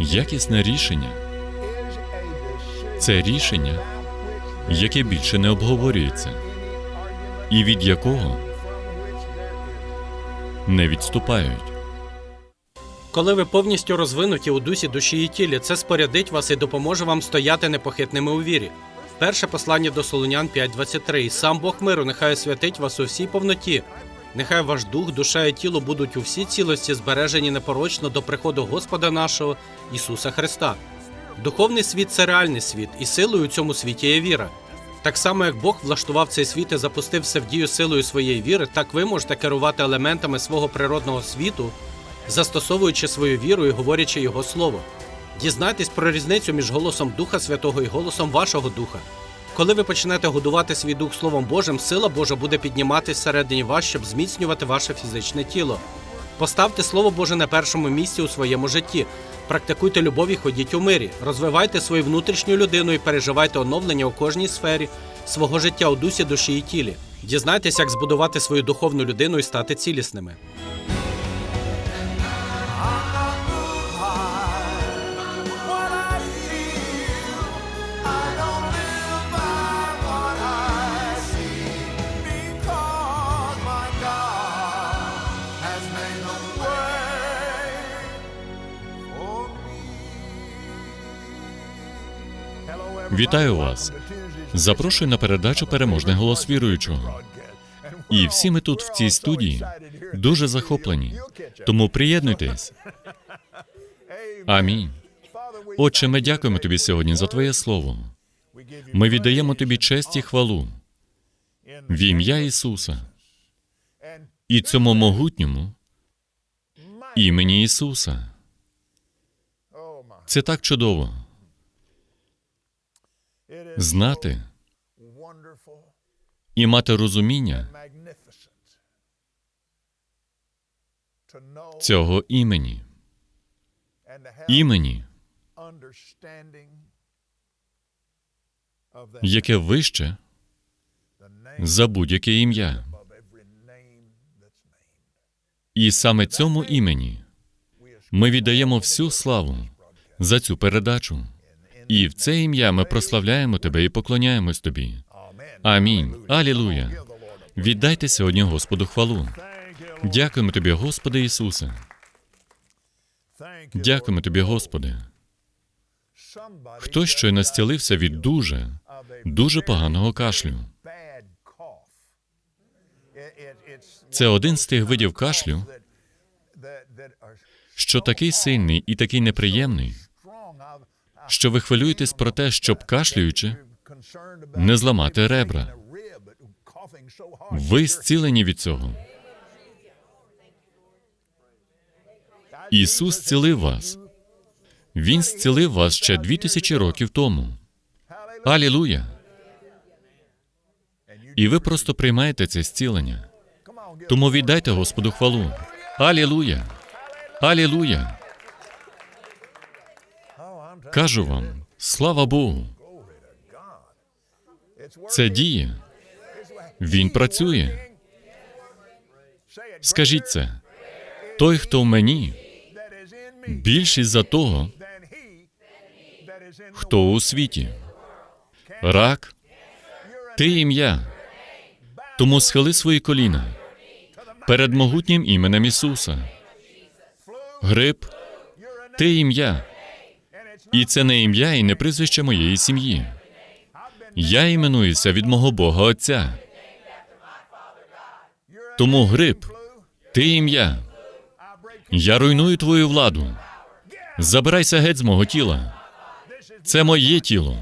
Якісне рішення це рішення, яке більше не обговорюється, і від якого не відступають. Коли ви повністю розвинуті у дусі, душі і тілі, це спорядить вас і допоможе вам стояти непохитними у вірі. Перше послання до Солонян 5.23. «І Сам Бог миру нехай освятить вас у всій повноті. Нехай ваш дух, душа і тіло будуть у всій цілості збережені непорочно до приходу Господа нашого Ісуса Христа. Духовний світ це реальний світ, і силою у цьому світі є віра. Так само, як Бог влаштував цей світ і запустив все в дію силою своєї віри, так ви можете керувати елементами свого природного світу, застосовуючи свою віру і говорячи Його слово. Дізнайтесь про різницю між голосом Духа Святого і голосом вашого духа. Коли ви почнете годувати свій дух Словом Божим, сила Божа буде підніматись всередині вас, щоб зміцнювати ваше фізичне тіло. Поставте Слово Боже на першому місці у своєму житті. Практикуйте любов і ходіть у мирі. Розвивайте свою внутрішню людину і переживайте оновлення у кожній сфері свого життя у дусі, душі і тілі. Дізнайтесь, як збудувати свою духовну людину і стати цілісними. Вітаю вас! Запрошую на передачу Переможний голос віруючого. І всі ми тут в цій студії дуже захоплені. Тому приєднуйтесь. Амінь. Отче, ми дякуємо тобі сьогодні за Твоє слово. Ми віддаємо тобі честь і хвалу в ім'я Ісуса і цьому могутньому імені Ісуса. Це так чудово знати і мати розуміння цього імені, імені, яке вище за будь-яке ім'я. І саме цьому імені ми віддаємо всю славу за цю передачу. І в це ім'я ми прославляємо тебе і поклоняємось тобі. Амінь. Алілуя. Віддайте сьогодні Господу хвалу. Дякуємо тобі, Господи Ісусе. Дякуємо тобі, Господи. Somebody Хто щойно зцілився від дуже, дуже поганого кашлю. Це один з тих видів кашлю, що такий сильний і такий неприємний, що ви хвилюєтесь про те, щоб кашлюючи, не зламати ребра. Ви зцілені від цього. Ісус зцілив вас. Він зцілив вас ще дві тисячі років тому. Алілуя! І ви просто приймаєте це зцілення. Тому віддайте Господу хвалу. Алілуя! Алілуя! Кажу вам, слава Богу! Це діє. Він працює. Скажіть це. Той, хто в мені, більший за того, хто у світі. Рак, ти ім'я. Тому схили свої коліна перед могутнім іменем Ісуса. Грип, ти ім'я. І це не ім'я і не прізвище моєї сім'ї. Я іменуюся від мого Бога Отця. Тому грип, ти ім'я. Я руйную твою владу. Забирайся геть з мого тіла. Це моє тіло.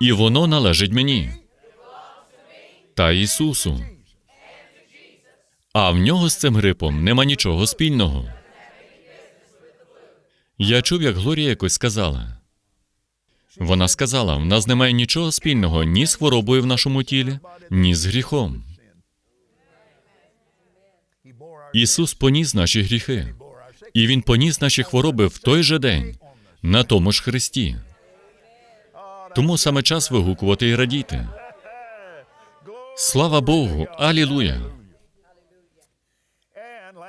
І воно належить мені та Ісусу. А в нього з цим грипом нема нічого спільного. Я чув, як Глорія якось сказала. Вона сказала: в нас немає нічого спільного ні з хворобою в нашому тілі, ні з гріхом. Ісус поніс наші гріхи, і Він поніс наші хвороби в той же день, на тому ж Христі. Тому саме час вигукувати і радіти. Слава Богу! Алілуя!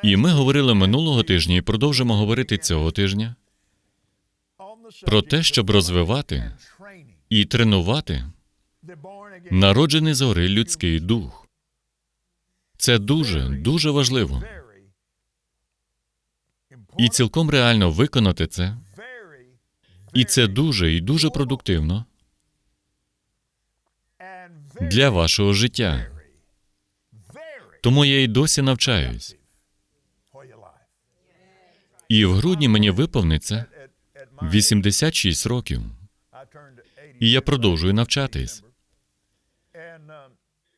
І ми говорили минулого тижня і продовжимо говорити цього тижня про те, щоб розвивати і тренувати народжений згори людський дух. Це дуже, дуже важливо. І цілком реально виконати це. І це дуже і дуже продуктивно для вашого життя. Тому я і досі навчаюсь. І в грудні мені виповниться At, at my 86 років. I turned 80 І я продовжую навчатись.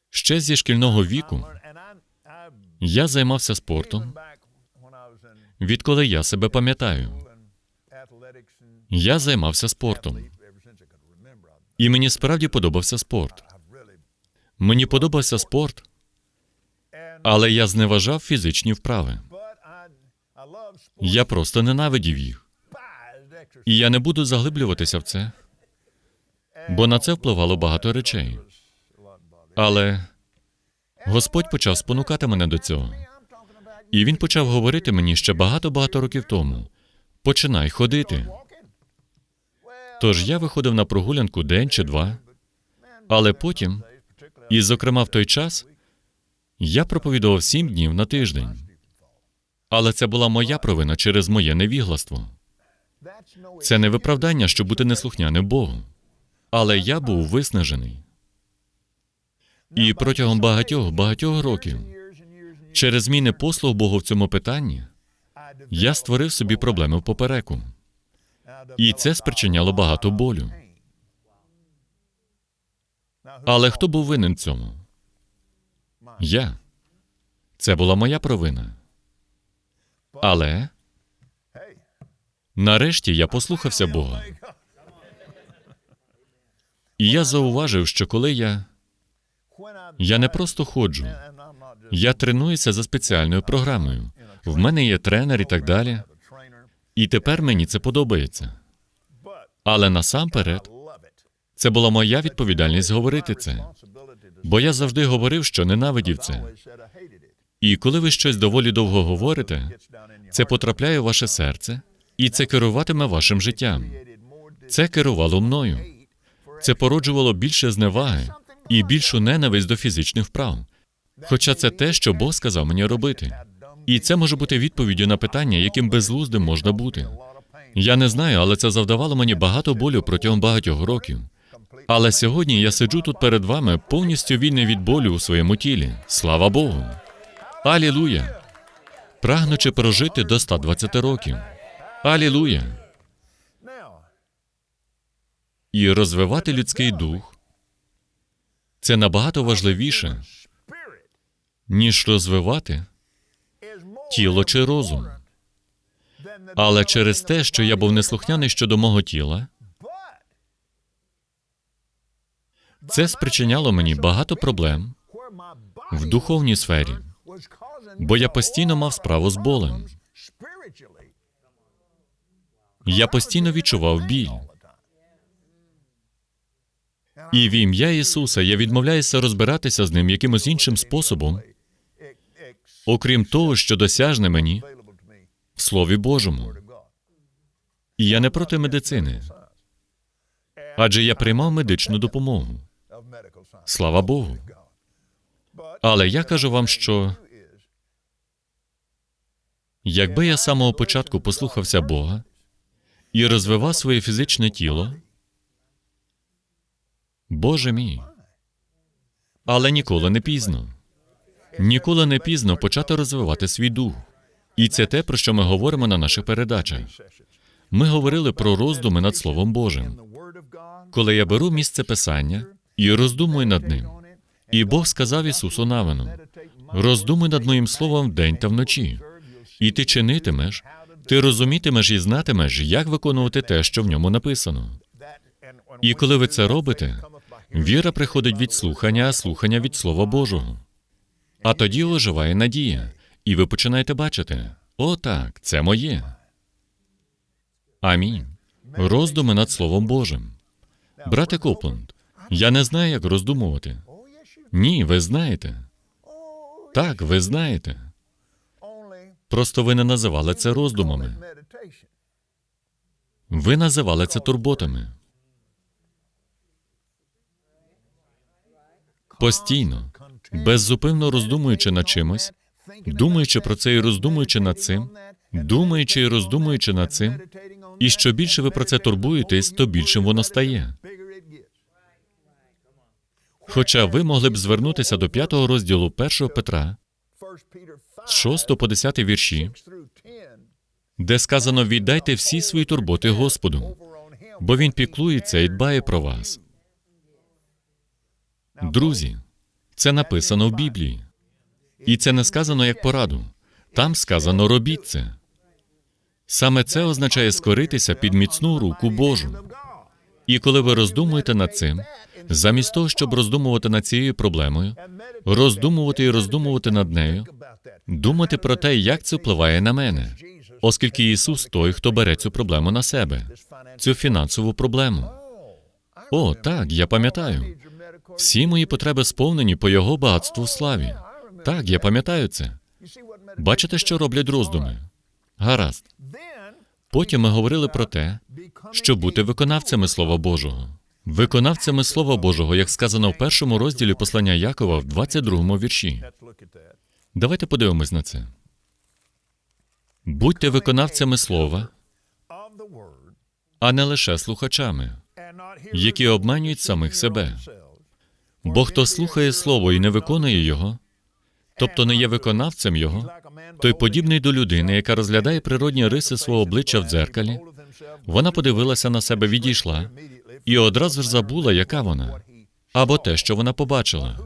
Ще зі шкільного віку я займався спортом, відколи я себе пам'ятаю. Я займався спортом. І мені справді подобався спорт. Мені подобався спорт, але я зневажав фізичні вправи. Я просто ненавидів їх. І я не буду заглиблюватися в це, бо на це впливало багато речей. Але Господь почав спонукати мене до цього. І він почав говорити мені ще багато-багато років тому. Починай ходити. Тож я виходив на прогулянку день чи два, але потім, і зокрема в той час, я проповідував сім днів на тиждень. Але це була моя провина через моє невігластво. Це не виправдання, щоб бути неслухняним Богу. Але я був виснажений. І протягом багатьох багатьох років, через зміни послуг Богу в цьому питанні, я створив собі проблеми в попереку, і це спричиняло багато болю. Але хто був винен в цьому? Я. Це була моя провина. Але нарешті я послухався Бога. І я зауважив, що коли я, я не просто ходжу, я тренуюся за спеціальною програмою. В мене є тренер і так далі. І тепер мені це подобається. Але насамперед, це була моя відповідальність говорити це. Бо я завжди говорив, що ненавидів це. І коли ви щось доволі довго говорите, це потрапляє в ваше серце, і це керуватиме вашим життям. Це керувало мною. Це породжувало більше зневаги і більшу ненависть до фізичних вправ. Хоча це те, що Бог сказав мені робити. І це може бути відповіддю на питання, яким безглуздим можна бути. Я не знаю, але це завдавало мені багато болю протягом багатьох років. Але сьогодні я сиджу тут перед вами повністю вільний від болю у своєму тілі. Слава Богу! Алілуя! Прагнучи прожити до 120 років. Алілуя! І розвивати людський дух це набагато важливіше, ніж розвивати тіло чи розум. Але через те, що я був неслухняний щодо мого тіла, це спричиняло мені багато проблем в духовній сфері, бо я постійно мав справу з болем. Я постійно відчував біль. І в ім'я Ісуса я відмовляюся розбиратися з ним якимось іншим способом, окрім того, що досяжне мені в Слові Божому. І я не проти медицини, адже я приймав медичну допомогу. Слава Богу. Але я кажу вам, що якби я з самого початку послухався Бога і розвивав своє фізичне тіло, Боже мій, але ніколи не пізно. Ніколи не пізно почати розвивати свій дух. І це те, про що ми говоримо на наших передачах. Ми говорили про роздуми над Словом Божим. Коли я беру місце Писання і роздумую над ним, і Бог сказав Ісусу Навину, роздумуй над моїм словом вдень та вночі, і ти чинитимеш, ти розумітимеш і знатимеш, як виконувати те, що в ньому написано. І коли ви це робите, віра приходить від слухання, а слухання від Слова Божого. А тоді оживає надія, і ви починаєте бачити: о, так, це моє. Амінь. Роздуми над Словом Божим. Брате Копланд, я не знаю, як роздумувати. Ні, ви знаєте. Так, ви знаєте. Просто ви не називали це роздумами. Ви називали це турботами. Постійно, беззупинно роздумуючи над чимось, думаючи про це і роздумуючи над цим, думаючи і роздумуючи над цим, і що більше ви про це турбуєтесь, то більшим воно стає. Хоча ви могли б звернутися до п'ятого розділу 1 Петра з 6 по 10 вірші, де сказано віддайте всі свої турботи Господу, бо Він піклується і дбає про вас. Друзі, це написано в Біблії. І це не сказано як пораду. Там сказано робіть це. Саме це означає скоритися під міцну руку Божу. І коли ви роздумуєте над цим, замість того, щоб роздумувати над цією проблемою, роздумувати і роздумувати над нею, думати про те, як це впливає на мене, оскільки Ісус той, хто бере цю проблему на себе, цю фінансову проблему. О, так, я пам'ятаю. Всі мої потреби сповнені по Його багатству в славі. Так, я пам'ятаю це. Бачите, що роблять роздуми? Гаразд. Потім ми говорили про те, що бути виконавцями Слова Божого. Виконавцями Слова Божого, як сказано в першому розділі послання Якова в 22 вірші. Давайте подивимось на це. Будьте виконавцями слова, а не лише слухачами, які обманюють самих себе. Бо хто слухає слово і не виконує його, тобто не є виконавцем його, той подібний до людини, яка розглядає природні риси свого обличчя в дзеркалі, вона подивилася на себе, відійшла і одразу ж забула, яка вона, або те, що вона побачила.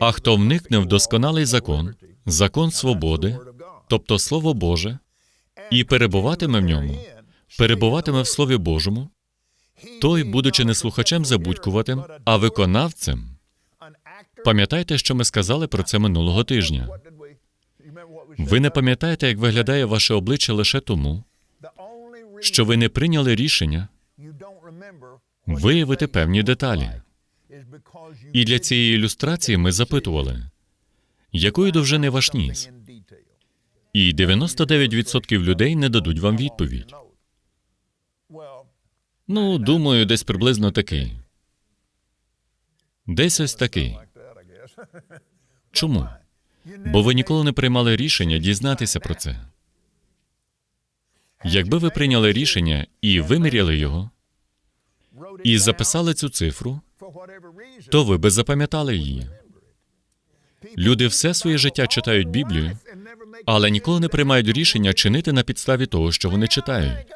А хто вникне в досконалий закон, закон свободи, тобто Слово Боже, і перебуватиме в ньому, перебуватиме в Слові Божому, той, будучи не слухачем забудькуватим, а виконавцем, пам'ятайте, що ми сказали про це минулого тижня. Ви не пам'ятаєте, як виглядає ваше обличчя лише тому, що ви не прийняли рішення виявити певні деталі. І для цієї ілюстрації ми запитували, якої довжини ваш ніс? І 99% людей не дадуть вам відповідь. Ну, думаю, десь приблизно такий. Десь ось такий. Чому? Бо ви ніколи не приймали рішення дізнатися про це. Якби ви прийняли рішення і виміряли його, і записали цю цифру, то ви би запам'ятали її. Люди все своє життя читають Біблію, але ніколи не приймають рішення чинити на підставі того, що вони читають.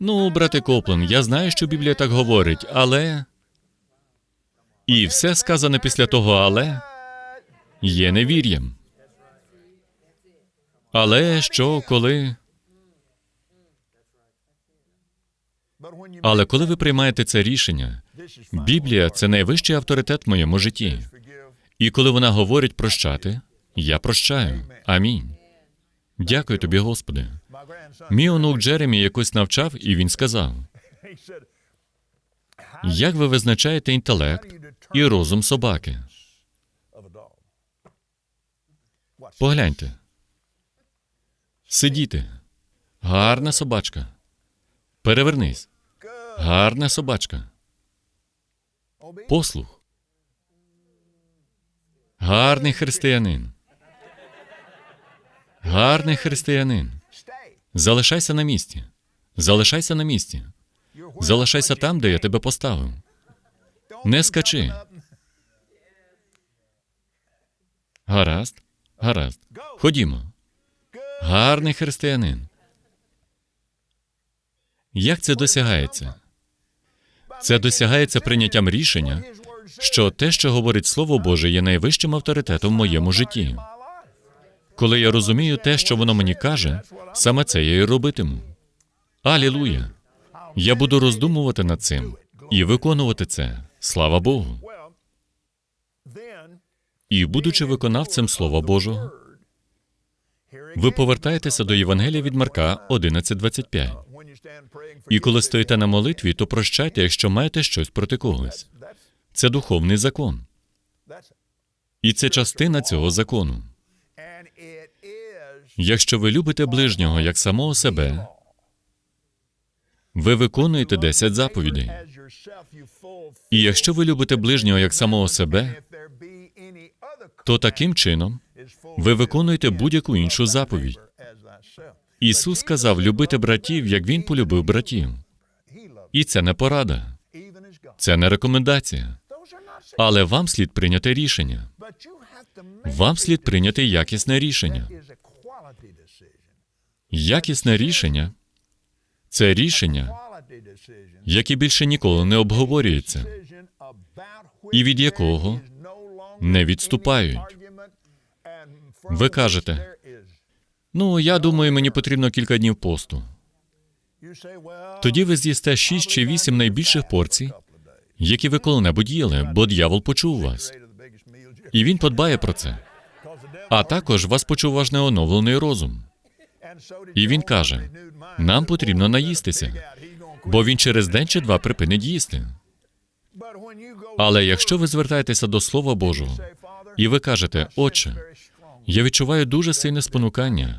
Ну, брате Коплен, я знаю, що Біблія так говорить, але. І все сказане після того, але є невір'ям. Але що, коли. Але коли ви приймаєте це рішення, Біблія це найвищий авторитет в моєму житті. І коли вона говорить прощати, я прощаю. Амінь. Дякую тобі, Господи. Мій онук Джеремі якось навчав, і він сказав: як ви визначаєте інтелект і розум собаки? Погляньте. Сидіти. Гарна собачка. Перевернись. Гарна собачка. Послух. Гарний християнин. Гарний християнин. Залишайся на місці. Залишайся на місці. Залишайся там, де я тебе поставив. Не скачи. Гаразд. Гаразд. Ходімо. Гарний християнин. Як це досягається? Це досягається прийняттям рішення, що те, що говорить Слово Боже, є найвищим авторитетом в моєму житті. Коли я розумію те, що воно мені каже, саме це я і робитиму. Алілуя! Я буду роздумувати над цим і виконувати це. Слава Богу! І, будучи виконавцем Слова Божого, ви повертаєтеся до Євангелія від Марка 11.25. І коли стоїте на молитві, то прощайте, якщо маєте щось проти когось. Це духовний закон. І це частина цього закону. Якщо ви любите ближнього як самого себе, ви виконуєте 10 заповідей. І якщо ви любите ближнього як самого себе, то таким чином ви виконуєте будь-яку іншу заповідь. Ісус сказав любити братів, як Він полюбив братів. І це не порада, це не рекомендація. Але вам слід прийняти рішення. Вам слід прийняти якісне рішення. Якісне рішення це рішення, яке більше ніколи не обговорюється, і від якого не відступають. Ви кажете, Ну, я думаю, мені потрібно кілька днів посту. Тоді ви з'їсте шість чи вісім найбільших порцій, які ви коли-небудь їли, бо дьявол почув вас. І він подбає про це. А також вас почув ваш неоновлений розум. І він каже: нам потрібно наїстися, бо він через день чи два припинить їсти. Але якщо ви звертаєтеся до Слова Божого, і ви кажете, Отче, я відчуваю дуже сильне спонукання,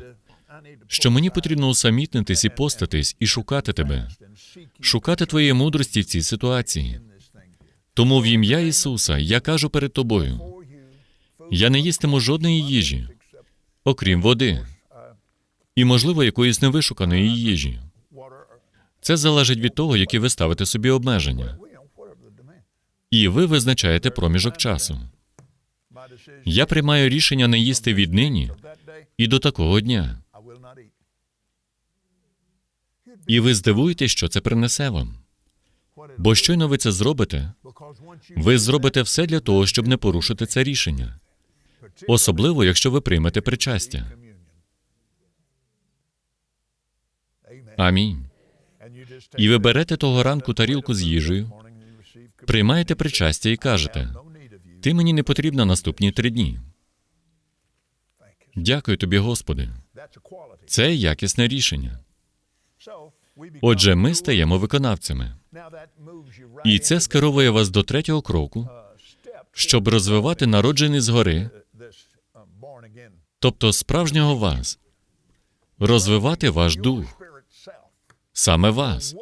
що мені потрібно усамітнитись і постатись і шукати тебе, шукати твоєї мудрості в цій ситуації. Тому в ім'я Ісуса я кажу перед тобою: я не їстиму жодної їжі, окрім води, і, можливо, якоїсь невишуканої їжі. Це залежить від того, які ви ставите собі обмеження. І ви визначаєте проміжок часу. Я приймаю рішення не їсти віднині і до такого дня. І ви здивуєтесь, що це принесе вам. Бо щойно ви це зробите, ви зробите все для того, щоб не порушити це рішення, особливо якщо ви приймете причастя. Амінь. І ви берете того ранку тарілку з їжею, приймаєте причастя і кажете: Ти мені не потрібна наступні три дні. Дякую тобі, Господи. Це якісне рішення. Отже, ми стаємо виконавцями, і це скеровує вас до третього кроку, щоб розвивати народжений згори, тобто справжнього вас, розвивати ваш дух, саме вас.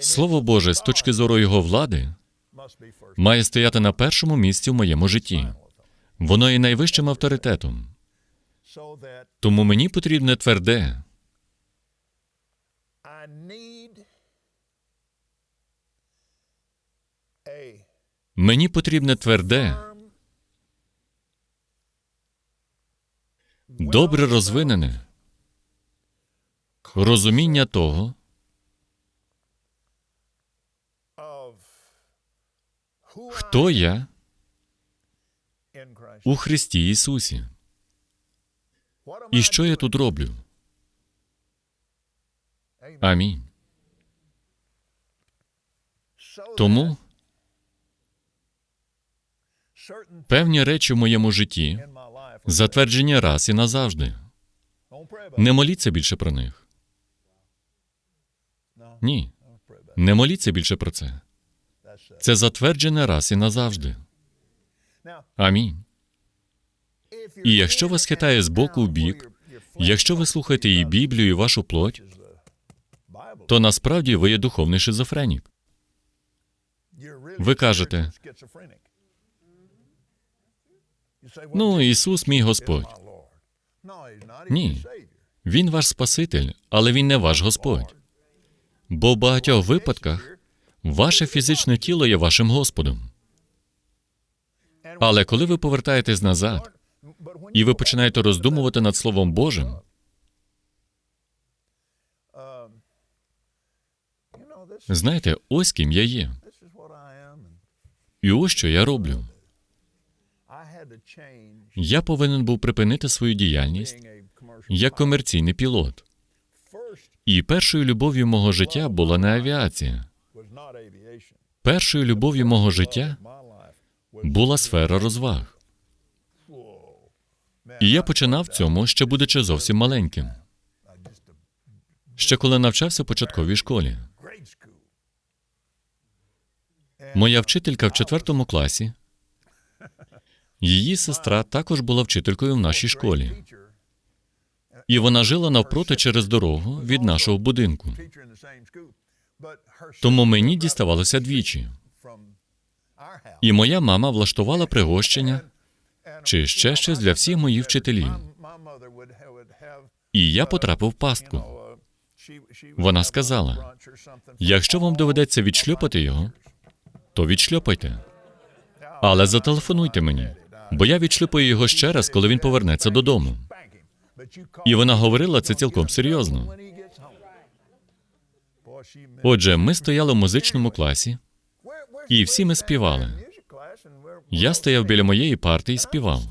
Слово Боже, з точки зору його влади, має стояти на першому місці в моєму житті. Воно є найвищим авторитетом. Тому мені потрібне тверде, мені потрібне тверде, добре розвинене розуміння того, хто я у Христі Ісусі. І що я тут роблю? Амінь. Тому певні речі в моєму житті затверджені раз і назавжди. Не моліться більше про них. Ні. Не моліться більше про це. Це затверджене раз і назавжди. Амінь. І якщо вас хитає з боку в бік, якщо ви слухаєте і Біблію, і вашу плоть, то насправді ви є духовний шизофренік. Ви кажете, ну, Ісус мій Господь. Ні. Він ваш Спаситель, але Він не ваш Господь. Бо в багатьох випадках ваше фізичне тіло є вашим Господом. Але коли ви повертаєтесь назад, і ви починаєте роздумувати над Словом Божим, знаєте, ось ким я є. І ось що я роблю. Я повинен був припинити свою діяльність як комерційний пілот. І першою любов'ю мого життя була не авіація. Першою любов'ю мого життя була сфера розваг. І я починав цьому, ще будучи зовсім маленьким. Ще коли навчався в початковій школі. Моя вчителька в четвертому класі. Її сестра також була вчителькою в нашій школі. І вона жила навпроти через дорогу від нашого будинку. Тому мені діставалося двічі. І моя мама влаштувала пригощення чи ще щось для всіх моїх вчителів. І я потрапив в пастку. Вона сказала. Якщо вам доведеться відшльопати його, то відшльопайте. Але зателефонуйте мені, бо я відшлюпаю його ще раз, коли він повернеться додому. І вона говорила це цілком серйозно. Отже, ми стояли в музичному класі, і всі ми співали. Я стояв біля моєї парти і співав.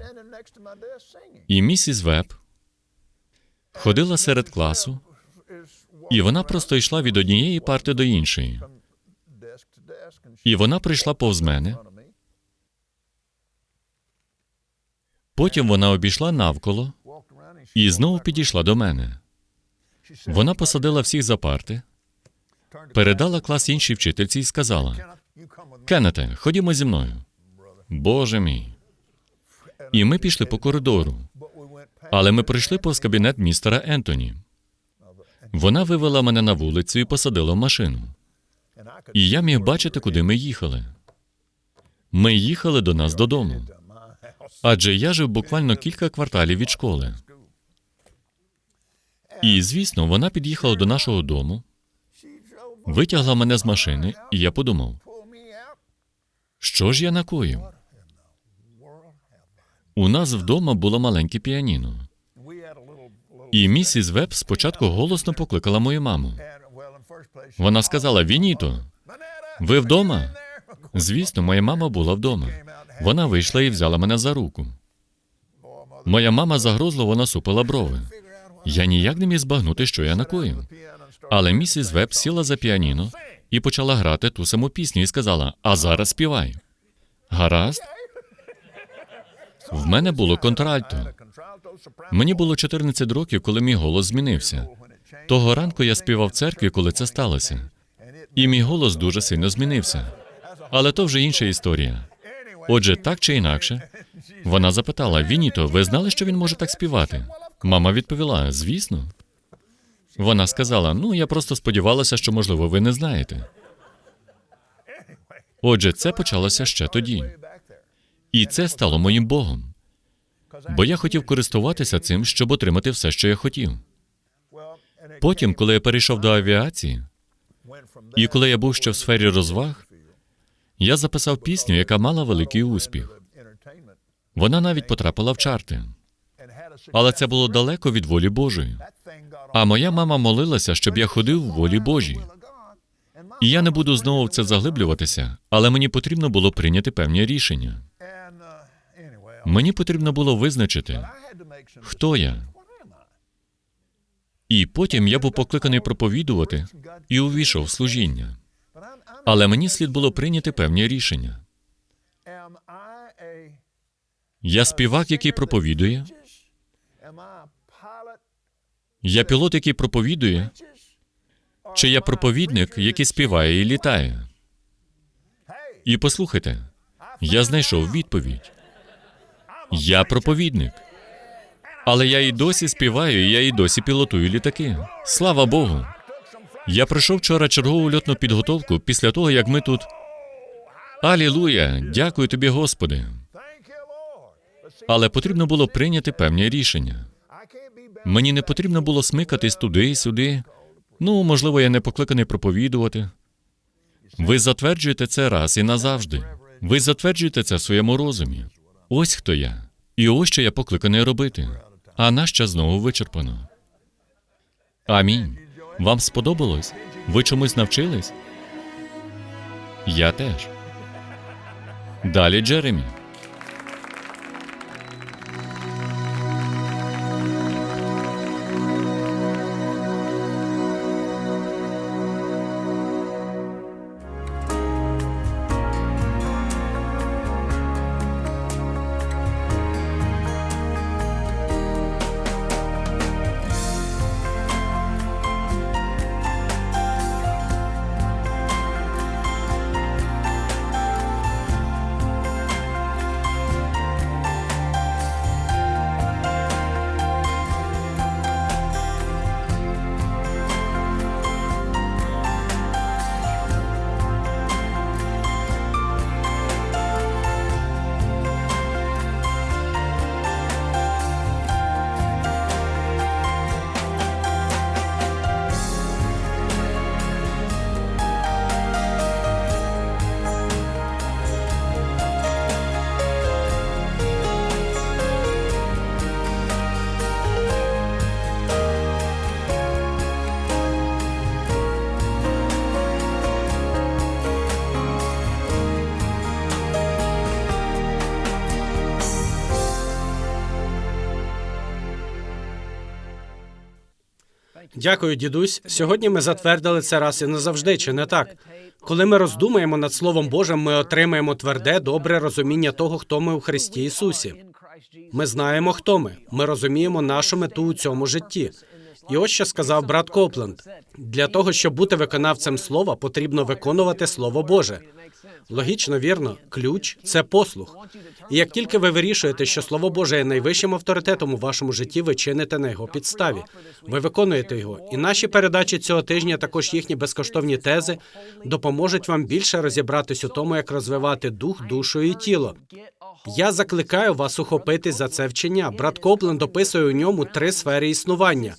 І місіс Веб ходила серед класу, і вона просто йшла від однієї парти до іншої. І вона прийшла повз мене, потім вона обійшла навколо і знову підійшла до мене. Вона посадила всіх за парти, передала клас іншій вчительці і сказала. Кеннете, ходімо зі мною. Боже мій. І ми пішли по коридору, але ми пройшли повз кабінет містера Ентоні. Вона вивела мене на вулицю і посадила в машину. І я міг бачити, куди ми їхали. Ми їхали до нас додому, адже я жив буквально кілька кварталів від школи. І, звісно, вона під'їхала до нашого дому, витягла мене з машини, і я подумав, що ж я накоїв? У нас вдома було маленьке піаніно. І місіс Веб спочатку голосно покликала мою маму. Вона сказала: Вініто, ви вдома? Звісно, моя мама була вдома. Вона вийшла і взяла мене за руку. Моя мама загрозливо насупила брови. Я ніяк не міг збагнути, що я накоїв. Але місіс Веб сіла за піаніно і почала грати ту саму пісню і сказала: А зараз співай. Гаразд. В мене було контральто. Мені було 14 років, коли мій голос змінився. Того ранку я співав в церкві, коли це сталося. І мій голос дуже сильно змінився. Але то вже інша історія. Отже, так чи інакше, вона запитала: Вініто, ви знали, що він може так співати? Мама відповіла: Звісно. Вона сказала: Ну, я просто сподівалася, що, можливо, ви не знаєте. Отже, це почалося ще тоді. І це стало моїм Богом. Бо я хотів користуватися цим, щоб отримати все, що я хотів. Потім, коли я перейшов до авіації, і коли я був ще в сфері розваг, я записав пісню, яка мала великий успіх. Вона навіть потрапила в чарти. Але це було далеко від волі Божої. А моя мама молилася, щоб я ходив в волі Божій. І я не буду знову в це заглиблюватися, але мені потрібно було прийняти певні рішення. Мені потрібно було визначити, хто я. І потім я був покликаний проповідувати і увійшов в служіння. Але мені слід було прийняти певні рішення. Я співак, який проповідує, я пілот, який проповідує, чи я проповідник, який співає і літає. І послухайте, я знайшов відповідь. Я проповідник. Але я і досі співаю, і я і досі пілотую літаки. Слава Богу! Я пройшов вчора чергову льотну підготовку після того, як ми тут. Алілуя! Дякую тобі, Господи! Але потрібно було прийняти певні рішення. Мені не потрібно було смикатись туди сюди. Ну, можливо, я не покликаний проповідувати. Ви затверджуєте це раз і назавжди. Ви затверджуєте це в своєму розумі. Ось хто я. І ось що я покликаний робити. А наш час знову вичерпано. Амінь. Вам сподобалось? Ви чомусь навчились? Я теж. Далі Джеремі. Дякую, дідусь. Сьогодні ми затвердили це раз і назавжди, чи не так? Коли ми роздумаємо над Словом Божим, ми отримаємо тверде, добре розуміння того, хто ми у Христі Ісусі. Ми знаємо, хто ми. Ми розуміємо нашу мету у цьому житті. І ось що сказав брат Копленд: для того, щоб бути виконавцем слова, потрібно виконувати Слово Боже. Логічно, вірно, ключ це послух. І як тільки ви вирішуєте, що Слово Боже є найвищим авторитетом у вашому житті, ви чините на його підставі. Ви виконуєте його. І наші передачі цього тижня, також їхні безкоштовні тези, допоможуть вам більше розібратись у тому, як розвивати дух, душу і тіло. Я закликаю вас ухопитись за це вчення. Брат Копленд описує у ньому три сфери існування: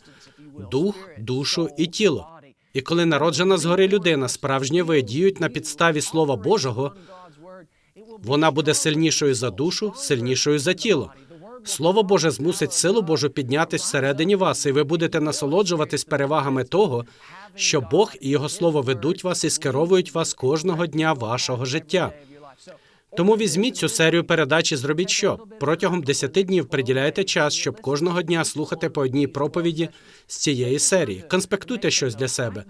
дух, душу і тіло. І коли народжена згори людина, справжнє ви діють на підставі Слова Божого, вона буде сильнішою за душу, сильнішою за тіло. Слово Боже змусить силу Божу піднятись всередині вас, і ви будете насолоджуватись перевагами того, що Бог і Його Слово ведуть вас і скеровують вас кожного дня вашого життя. Тому візьміть цю серію передач і зробіть що? Протягом 10 днів приділяйте час, щоб кожного дня слухати по одній проповіді з цієї серії. Конспектуйте щось для себе.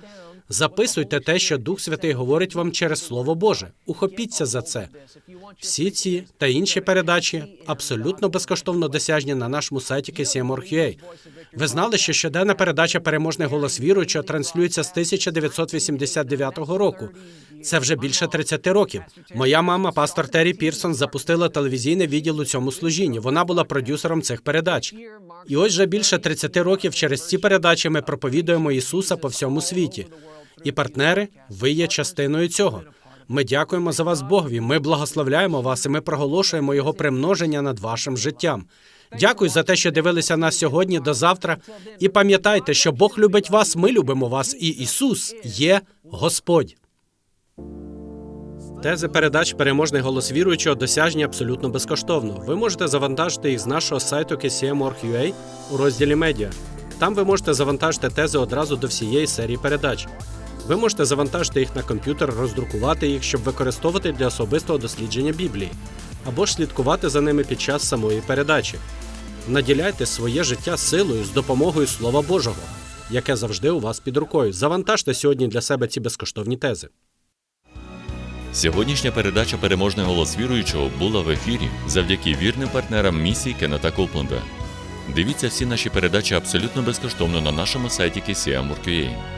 Записуйте те, що Дух Святий говорить вам через Слово Боже. Ухопіться за це. Всі ці та інші передачі абсолютно безкоштовно досяжні на нашому сайті KCM.org.ua. Ви знали, що щоденна передача Переможний голос віруючого транслюється з 1989 року. Це вже більше 30 років. Моя мама, пастор Террі Пірсон, запустила телевізійний відділ у цьому служінні. Вона була продюсером цих передач. І ось вже більше 30 років через ці передачі ми проповідуємо Ісуса по всьому світі. І партнери, ви є частиною цього. Ми дякуємо за вас Богові. Ми благословляємо вас і ми проголошуємо його примноження над вашим життям. Дякую за те, що дивилися нас сьогодні до завтра. І пам'ятайте, що Бог любить вас, ми любимо вас, і Ісус є Господь. Тези передач переможний голос віруючого досяжні абсолютно безкоштовно. Ви можете завантажити їх з нашого сайту KCM.org.ua у розділі медіа. Там ви можете завантажити тези одразу до всієї серії передач. Ви можете завантажити їх на комп'ютер, роздрукувати їх, щоб використовувати для особистого дослідження Біблії, або ж слідкувати за ними під час самої передачі. Наділяйте своє життя силою з допомогою Слова Божого, яке завжди у вас під рукою. Завантажте сьогодні для себе ці безкоштовні тези. Сьогоднішня передача Переможний голос віруючого була в ефірі завдяки вірним партнерам місії Кеннета Копленда. Дивіться всі наші передачі абсолютно безкоштовно на нашому сайті KCM.org.ua.